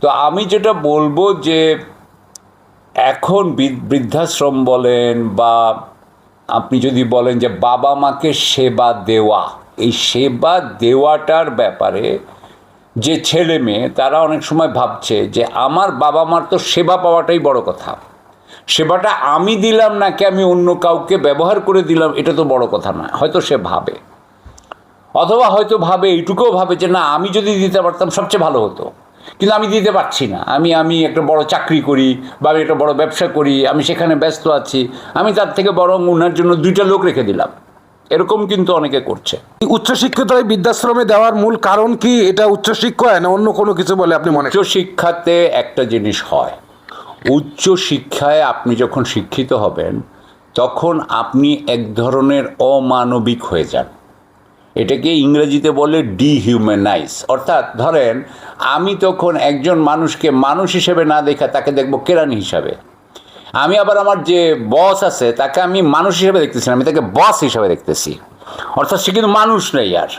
তো আমি যেটা বলব যে এখন বৃদ্ধাশ্রম বলেন বা আপনি যদি বলেন যে বাবা মাকে সেবা দেওয়া, এই সেবা দেওয়াটার ব্যাপারে যে ছেলে মেয়ে, তারা অনেক সময় ভাবছে যে আমার বাবা মার তো সেবা পাওয়াটাই বড় কথা। সেবাটা আমি দিলাম নাকি আমি অন্য কাউকে ব্যবহার করে দিলাম, এটা তো বড় কথা নয়। হয়তো সে ভাবে। অথবা হয়তো ভাবে, এইটুকুও ভাবে যে না, আমি যদি দিতে পারতাম সবচেয়ে ভালো হতো। কিন্তু আমি দিতে পারছি না। আমি আমি একটা বড় চাকরি করি বা আমি একটা বড় ব্যবসা করি আমি সেখানে ব্যস্ত আছি আমি তার থেকে বরং ওনার জন্য দুইটা লোক রেখে দিলাম। এরকম কিন্তু অনেকে করছে। উচ্চশিক্ষিতরাই বৃদ্ধাশ্রমে দেওয়ার মূল কারণ কি? এটা উচ্চশিক্ষা না অন্য কোনো কিছু বলে আপনি মনে উচ্চ শিক্ষাতে একটা জিনিস হয়। উচ্চ শিক্ষায় আপনি যখন শিক্ষিত হবেন তখন আপনি এক ধরনের অমানবিক হয়ে যান। এটাকে ইংরেজিতে বলে ডিহিউম্যানাইজ অর্থাৎ ধরেন, আমি তখন একজন মানুষকে মানুষ হিসেবে না দেখা, তাকে দেখব কেরানি হিসাবে। আমি আবার আমার যে বস আছে, তাকে আমি মানুষ হিসেবে দেখতেছি না, আমি তাকে বস হিসেবে দেখতেছি। অর্থাৎ সে কিন্তু মানুষ নেই আর।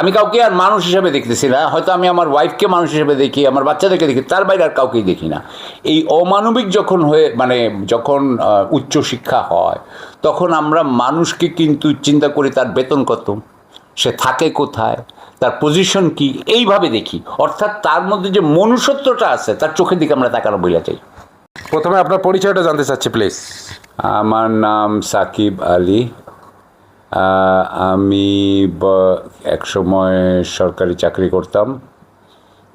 আমি কাউকে আর মানুষ হিসেবে দেখতেছি না, হয়তো আমি আমার ওয়াইফকে মানুষ হিসেবে দেখি, আমার বাচ্চাদেরকে দেখি, তার বাইরে আর কাউকেই দেখি না। এই অমানবিক যখন হয়ে মানে যখন উচ্চশিক্ষা হয়, তখন আমরা মানুষকে কিন্তু চিন্তা করি তার বেতন কত। সে থাকে কোথায় তার পজিশন কি এইভাবে দেখি। অর্থাৎ তার মধ্যে যে মনুষ্যত্বটা আছে তার চোখের দিকে আমরা তাকানো বইয়া চাই প্রথমে আপনার পরিচয়টা জানতে চাচ্ছি প্লিজ আমার নাম সাকিব আলী। আমি এক সময় সরকারি চাকরি করতাম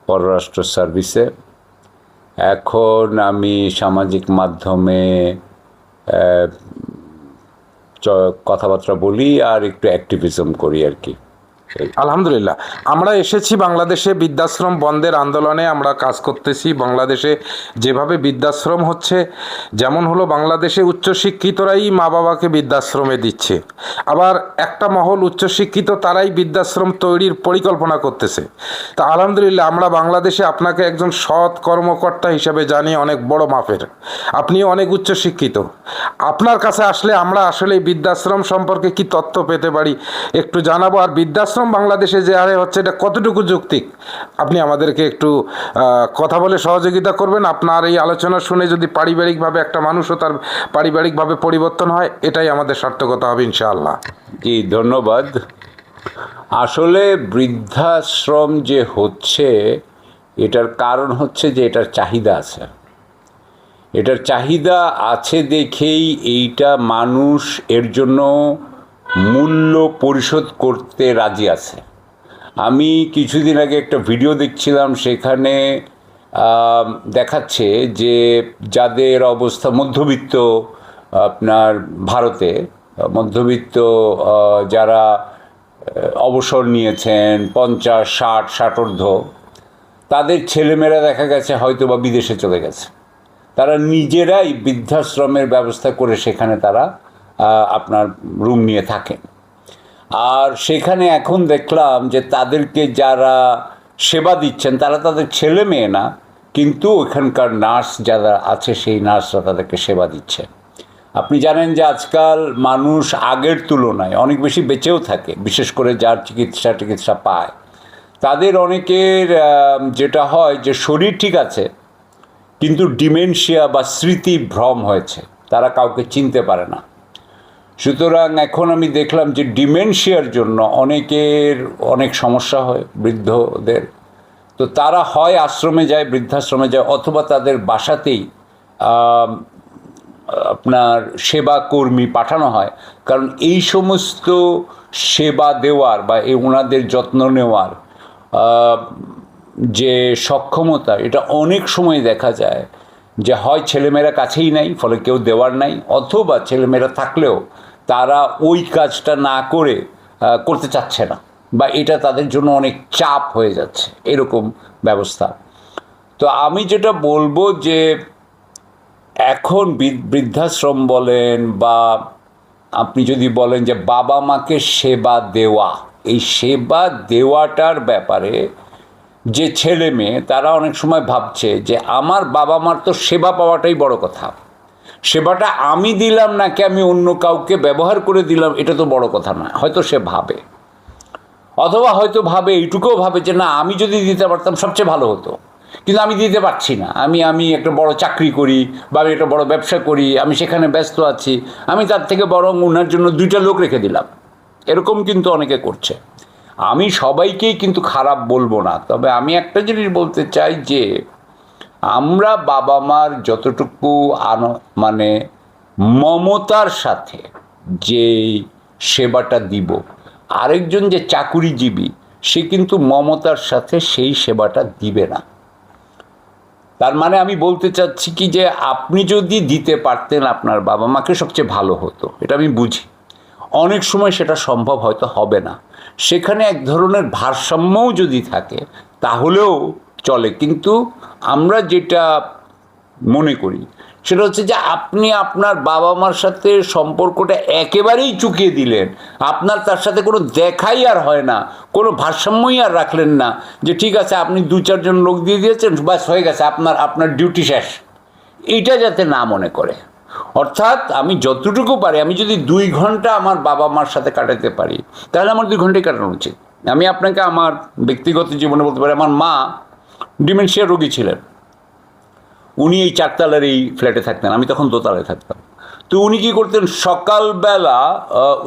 পররাষ্ট্র সার্ভিসে। এখন আমি সামাজিক মাধ্যমে কথাবার্তা বলি আর একটু অ্যাক্টিভিজম করি আর কি। আলহামদুলিল্লাহ। আমরা এসেছি বাংলাদেশে বৃদ্ধাশ্রম বন্ধের আন্দোলনে। আমরা কাজ করতেছি বাংলাদেশে। যেভাবে বৃদ্ধাশ্রম হচ্ছে, যেমন হলো বাংলাদেশে উচ্চশিক্ষিতরাই মা বাবাকে বৃদ্ধাশ্রমে দিচ্ছে। আবার একটা মহল উচ্চশিক্ষিত তারাই বৃদ্ধাশ্রম তৈরির পরিকল্পনা করতেছে। তা আলহামদুলিল্লাহ, আমরা বাংলাদেশে আপনাকে একজন সৎ কর্মকর্তা হিসেবে জানি, অনেক বড় মাপের। আপনিও অনেক উচ্চশিক্ষিত। আপনার কাছে আসলে আমরা আসলে বৃদ্ধাশ্রম সম্পর্কে কি তথ্য পেতে পারি? একটু জানাব। আর বৃদ্ধাশ্রম বাংলাদেশে যে হারে হচ্ছে, এটা কতটুকু যৌক্তিক? আপনি আমাদেরকে একটু কথা বলে সহযোগিতা করবেন। আপনার এই আলোচনা শুনে যদি পারিবারিকভাবে একটা মানুষও তার পারিবারিকভাবে পরিবর্তন হয়, এটাই আমাদের সার্থকতা হবে ইনশাআল্লাহ। জি, ধন্যবাদ। আসলে বৃদ্ধাশ্রম যে হচ্ছে, এটার কারণ হচ্ছে যে এটার চাহিদা আছে। এটার চাহিদা আছে দেখেই এইটা মানুষ এর জন্য মূল্য পরিশোধ করতে রাজি আছে। আমি কিছুদিন আগে একটা ভিডিও দেখছিলাম সেখানে দেখাচ্ছে যে যাদের অবস্থা মধ্যবিত্ত, আপনার ভারতে, মধ্যবিত্ত যারা অবসর নিয়েছেন, পঞ্চাশ, ষাট, ষাটোর্ধ, তাদের ছেলেমেয়েরা দেখা গেছে হয়তো বা বিদেশে চলে গেছে। তারা নিজেরাই বৃদ্ধাশ্রমের ব্যবস্থা করে সেখানে তারা আপনার রুম নিয়ে থাকেন। আর সেখানে এখন দেখলাম যে তাদেরকে যারা সেবা দিচ্ছেন, তারা তাদের ছেলে মেয়ে না, কিন্তু ওখানকার নার্স যারা আছে, সেই নার্সরা তাদেরকে সেবা দিচ্ছে আপনি জানেন যে আজকাল মানুষ আগের তুলনায় অনেক বেশি বেঁচেও থাকে, বিশেষ করে যার চিকিৎসা টিকিৎসা পায়। তাদের অনেকের যেটা হয় যে শরীর ঠিক আছে কিন্তু ডিমেনশিয়া বা স্মৃতি ভ্রম হয়েছে, তারা কাউকে চিনতে পারে না। সুতরাং এখন আমি দেখলাম যে ডিমেনশিয়ার জন্য অনেকের অনেক সমস্যা হয় বৃদ্ধদের। তো তারা হয় আশ্রমে যায়, বৃদ্ধাশ্রমে যায়, অথবা তাদের বাসাতেই আপনার সেবা কর্মী পাঠানো হয়। কারণ এই সমস্ত সেবা দেওয়ার বা এই ওনাদের যত্ন নেওয়ার যে সক্ষমতা, এটা অনেক সময় দেখা যায় যে হয় ছেলেমেয়েরা কাছেই নাই, ফলে কেউ দেওয়ার নাই, অথবা ছেলেমেয়েরা থাকলেও তারা ওই কাজটা না করে করতে চাচ্ছে না বা এটা তাদের জন্য অনেক চাপ হয়ে যাচ্ছে, এরকম ব্যবস্থা। তো আমি যেটা বলব যে এখন বৃদ্ধাশ্রম বলেন বা আপনি যদি বলেন যে বাবা মাকে সেবা দেওয়া, এই সেবা দেওয়াটার ব্যাপারে যে ছেলে মেয়ে, তারা অনেক সময় ভাবছে যে আমার বাবা মার তো সেবা পাওয়াটাই বড় কথা। সেবাটা আমি দিলাম নাকি আমি অন্য কাউকে ব্যবহার করে দিলাম, এটা তো বড় কথা নয়। হয়তো সে ভাবে। অথবা হয়তো ভাবে, এইটুকুও ভাবে যে না, আমি যদি দিতে পারতাম সবচেয়ে ভালো হতো। কিন্তু আমি দিতে পারছি না। আমি আমি একটা বড় চাকরি করি বা আমি একটা বড় ব্যবসা করি, আমি সেখানে ব্যস্ত আছি, আমি তার থেকে বরং ওনার জন্য দুইটা লোক রেখে দিলাম। এরকম কিন্তু অনেকে করছে। আমি সবাইকেই কিন্তু খারাপ বলব না। তবে আমি একটা জিনিস বলতে চাই যে, আমরা বাবা মার যতটুকু আন মানে মমতার সাথে যে সেবাটা দিব, আরেকজন যে চাকুরিজীবী, সে কিন্তু মমতার সাথে সেই সেবাটা দিবে না। তার মানে আমি বলতে চাচ্ছি কি যে, আপনি যদি দিতে পারতেন আপনার বাবা মাকে সবচেয়ে ভালো হতো, এটা আমি বুঝি। অনেক সময় সেটা সম্ভব হয়তো হবে না। সেখানে এক ধরনের ভারসাম্যও যদি থাকে, তাহলেও চলে। কিন্তু আমরা যেটা মনে করি, সেটা হচ্ছে যে আপনি আপনার বাবা মার সাথে সম্পর্কটা একেবারেই চুকিয়ে দিলেন। আপনার তার সাথে কোনো দেখাই আর হয় না, কোনো ভারসাম্যই আর রাখলেন না যে ঠিক আছে, আপনি দু চারজন লোক দিয়ে দিয়েছেন বাস হয়ে গেছে, আপনার আপনার ডিউটি শেষ। এটা যাতে না মনে করে। অর্থাৎ আমি যতটুকু পারি, আমি যদি দুই ঘণ্টা আমার বাবা মার সাথে কাটাতে পারি, তাহলে আমার দুই ঘন্টাই কাটানো উচিত। আমি আপনাকে আমার ব্যক্তিগত জীবনে বলতে পারি, আমার মা ডিমেনশিয়া রোগী ছিলেন। উনি এই চারতলার এই ফ্ল্যাটে থাকতেন, আমি তখন দোতলায় থাকতাম। তো উনি কী করতেন, সকালবেলা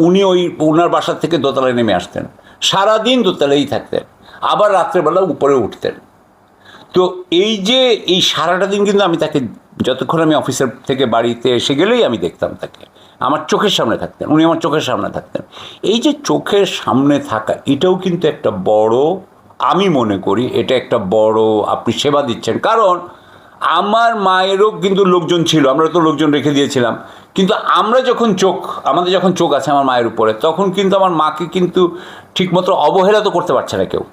উনি ওই ওনার বাসার থেকে দোতলায় নেমে আসতেন। সারাদিন দোতলায়ই থাকতেন। আবার রাত্রেবেলা উপরে উঠতেন। তো এই যে এই সারাটা দিন কিন্তু আমি তাকে যতক্ষণ আমি অফিসের থেকে বাড়িতে এসে গেলেই আমি দেখতাম তাকে। আমার চোখের সামনে থাকতেন, উনি আমার চোখের সামনে থাকতেন। এই যে চোখের সামনে থাকা, এটাও কিন্তু একটা বড়, আমি মনে করি এটা একটা বড় আপনি সেবা দিচ্ছেন। কারণ আমার মায়েরও কিন্তু লোকজন ছিল, আমরা তো লোকজন রেখে দিয়েছিলাম। কিন্তু আমরা যখন চোখ, আমাদের যখন চোখ আছে আমার মায়ের উপরে, তখন কিন্তু আমার মাকে কিন্তু ঠিকমতো অবহেলা তো করতে পারছে না কেউ।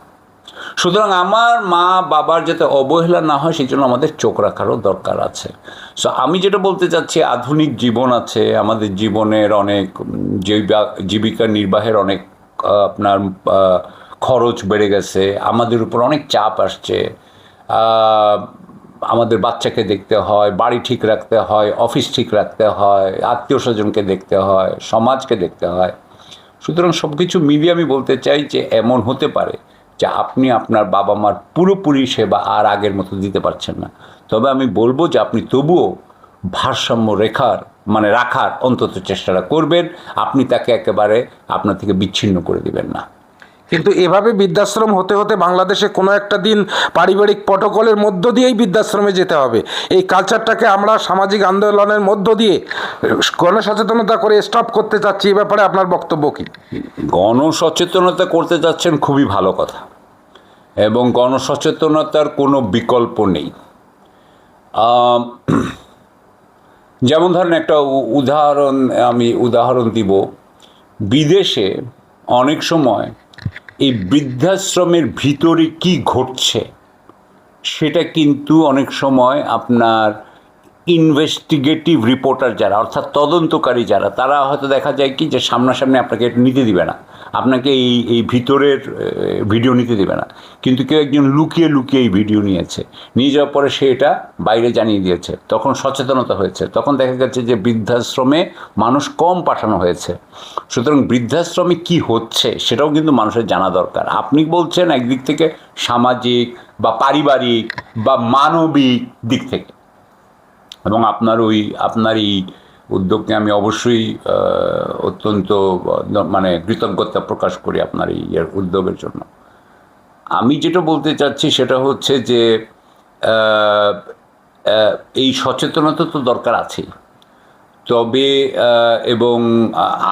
সুতরাং আমার মা বাবার যাতে অবহেলা না হয়, সেই জন্য আমাদের চোখ রাখারও দরকার আছে। সো আমি যেটা বলতে চাচ্ছি, আধুনিক জীবন আছে। আমাদের জীবনের অনেক জীবিকা নির্বাহের অনেক আপনার খরচ বেড়ে গেছে। আমাদের উপর অনেক চাপ আসছে। আমাদের বাচ্চাকে দেখতে হয়, বাড়ি ঠিক রাখতে হয়, অফিস ঠিক রাখতে হয়, আত্মীয় স্বজনকে দেখতে হয়, সমাজকে দেখতে হয়। সুতরাং সব কিছু মিলিয়ে আমি বলতে চাই যে, এমন হতে পারে যে আপনি আপনার বাবা মার পুরোপুরি সেবা আর আগের মতো দিতে পারছেন না। তবে আমি বলব যে আপনি তবুও ভারসাম্য রেখার মানে রাখার অন্তত চেষ্টাটা করবেন। আপনি তাকে একেবারে আপনার থেকে বিচ্ছিন্ন করে দিবেন না। কিন্তু এভাবে বৃদ্ধাশ্রম হতে হতে বাংলাদেশে কোনো একটা দিন পারিবারিক প্রটোকলের মধ্য দিয়েই বৃদ্ধাশ্রমে যেতে হবে। এই কালচারটাকে আমরা সামাজিক আন্দোলনের মধ্য দিয়ে গণসচেতনতা করে স্টপ করতে চাচ্ছি, এ ব্যাপারে আপনার বক্তব্য কী? গণসচেতনতা করতে যাচ্ছেন খুবই ভালো কথা। এবং গণসচেতনতার কোনো বিকল্প নেই। যেমন ধরেন একটা উদাহরণ আমি উদাহরণ দিব। বিদেশে অনেক সময় এই বৃদ্ধাশ্রমের ভিতরে কি ঘটছে, সেটা কিন্তু অনেক সময় আপনার ইনভেস্টিগেটিভ রিপোর্টার যারা, অর্থাৎ তদন্তকারী যারা, তারা হয়তো দেখা যায় কি যে সামনাসামনি আপনাকে এটা নিতে দিবে না। আপনাকে এই এই ভিতরের ভিডিও নিতে দেবে না। কিন্তু কেউ একজন লুকিয়ে লুকিয়ে এই ভিডিও নিয়েছে। নিয়ে যাওয়ার পরে সে এটা বাইরে জানিয়ে দিয়েছে। তখন সচেতনতা হয়েছে। তখন দেখা গেছে যে বৃদ্ধাশ্রমে মানুষ কম পাঠানো হয়েছে। সুতরাং বৃদ্ধাশ্রমে কি হচ্ছে সেটাও কিন্তু মানুষের জানা দরকার। আপনি বলছেন একদিক থেকে সামাজিক বা পারিবারিক বা মানবিক দিক থেকে। এবং আপনার ওই, আপনার এই উদ্যোগকে আমি অবশ্যই অত্যন্ত মানে কৃতজ্ঞতা প্রকাশ করি আপনার এই উদ্যোগের জন্য। আমি যেটা বলতে চাচ্ছি সেটা হচ্ছে যে এই সচেতনতা তো দরকার আছেই। তবে এবং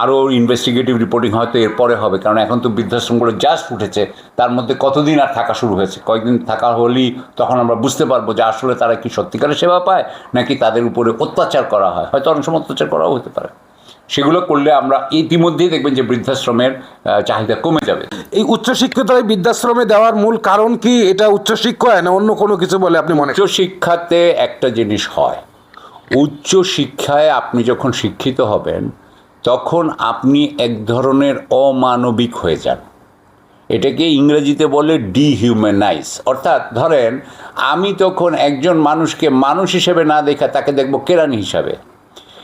আরও ইনভেস্টিগেটিভ রিপোর্টিং হয়তো এরপরে হবে কারণ এখন তো বৃদ্ধাশ্রমগুলো জাস্ট উঠেছে তার মধ্যে কতদিন আর থাকা শুরু হয়েছে? কয়েকদিন থাকা হলেই তখন আমরা বুঝতে পারব যে আসলে তারা কি সত্যিকারের সেবা পায় নাকি তাদের উপরে অত্যাচার করা হয়। হয়তো অনেক সময় অত্যাচার করাও হতে পারে। সেগুলো করলে আমরা ইতিমধ্যেই দেখবেন যে বৃদ্ধাশ্রমের চাহিদা কমে যাবে। এই উচ্চশিক্ষিত এই বৃদ্ধাশ্রমে দেওয়ার মূল কারণ কি? এটা উচ্চশিক্ষা না অন্য কোনো কিছু বলে আপনি মনে উচ্চ শিক্ষাতে একটা জিনিস হয় উচ্চ শিক্ষায় আপনি যখন শিক্ষিত হবেন, তখন আপনি এক ধরনের অমানবিক হয়ে যান। এটাকে ইংরেজিতে বলে ডিহিউম্যানাইজ অর্থাৎ ধরেন, আমি তখন একজন মানুষকে মানুষ হিসেবে না দেখা, তাকে দেখব কেরানি হিসাবে।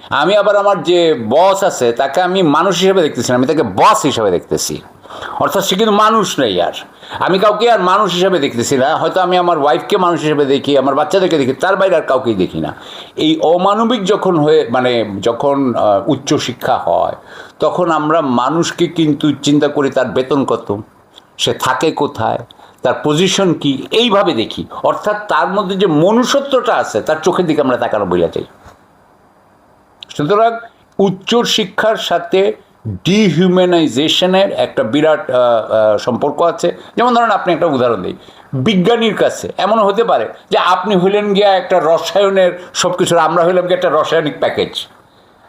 আমি আবার আমার যে বস আছে, তাকে আমি মানুষ হিসেবে দেখতেছি আমি তাকে বস হিসেবে দেখতেছি। অর্থাৎ সে কিন্তু মানুষ নেই আর। আমি কাউকে আর মানুষ হিসেবে দেখতেছি না হয়তো আমি আমার ওয়াইফকে মানুষ হিসেবে দেখি আমার বাচ্চাদেরকে দেখি তার বাইরে আর কাউকেই দেখি না। এই অমানবিক যখন হয়ে মানে যখন আহ, উচ্চশিক্ষা হয় তখন আমরা মানুষকে কিন্তু চিন্তা করি তার বেতন কত সে থাকে কোথায় তার পজিশন কি এইভাবে দেখি। অর্থাৎ তার মধ্যে যে মনুষ্যত্বটা আছে তার চোখের দিকে আমরা তাকানো বোঝা যাই সুতরাং উচ্চ শিক্ষার সাথে ডিহিউম্যানাইজেশনের একটা বিরাট সম্পর্ক আছে। যেমন ধরেন আপনি একটা উদাহরণ দিই। বিজ্ঞানীর কাছে এমনও হতে পারে যে আপনি হইলেন গিয়া একটা রসায়নের সব কিছুর আমরা হইলাম গিয়ে একটা রাসায়নিক প্যাকেজ।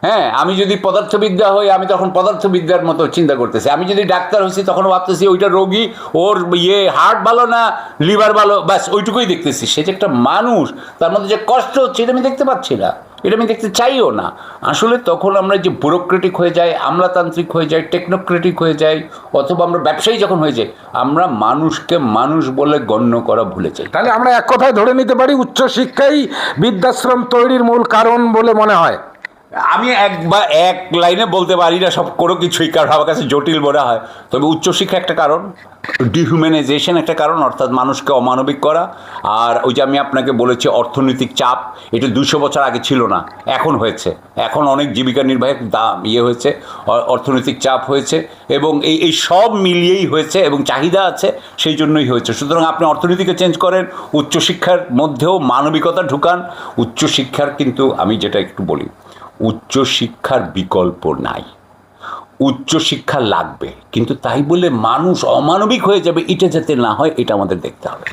হ্যাঁ আমি যদি পদার্থবিদ্যা হই, আমি তখন পদার্থবিদ্যার মতো চিন্তা করতেছি। আমি যদি ডাক্তার হয়েছি তখন ভাবতেছি ওইটা রোগী, ওর ইয়ে হার্ট ভালো না, লিভার ভালো, ব্যাস, ওইটুকুই দেখতেছি। সে যে একটা মানুষ, তার মধ্যে যে কষ্ট হচ্ছে, এটা আমি দেখতে পাচ্ছি না। এটা আমি দেখতে চাইও না। আসলে তখন আমরা যে ব্যুরোক্রেটিক হয়ে যাই, আমলাতান্ত্রিক হয়ে যাই টেকনোক্রেটিক হয়ে যাই, অথবা আমরা ব্যবসায়ী যখন হয়ে যাই, আমরা মানুষকে মানুষ বলে গণ্য করা ভুলে যাই। তাহলে আমরা এক কথায় ধরে নিতে পারি, উচ্চশিক্ষাই বৃদ্ধাশ্রম তৈরির মূল কারণ বলে মনে হয়। আমি এক বা এক লাইনে বলতে পারি না, সব কোনো কিছুই, কারণ আমার কাছে জটিল মনে হয়। তবে উচ্চশিক্ষা একটা কারণ ডিহিউম্যানাইজেশন একটা কারণ, অর্থাৎ মানুষকে অমানবিক করা, আর ওই যে আমি আপনাকে বলেছি অর্থনৈতিক চাপ, এটা দুশো বছর আগে ছিল না, এখন হয়েছে। এখন অনেক জীবিকা নির্বাহের দাম ইয়ে হয়েছে অর্থনৈতিক চাপ হয়েছে, এবং এই এই সব মিলিয়েই হয়েছে, এবং চাহিদা আছে, সেই জন্যই হয়েছে। সুতরাং আপনি অর্থনীতিকে চেঞ্জ করেন, উচ্চশিক্ষার মধ্যেও মানবিকতা ঢুকান, উচ্চশিক্ষার কিন্তু আমি যেটা একটু বলি। উচ্চশিক্ষার বিকল্প নাই। উচ্চশিক্ষা লাগবে, কিন্তু তাই বলে মানুষ অমানবিক হয়ে যাবে, এটা যাতে না হয়, এটা আমাদের দেখতে হবে।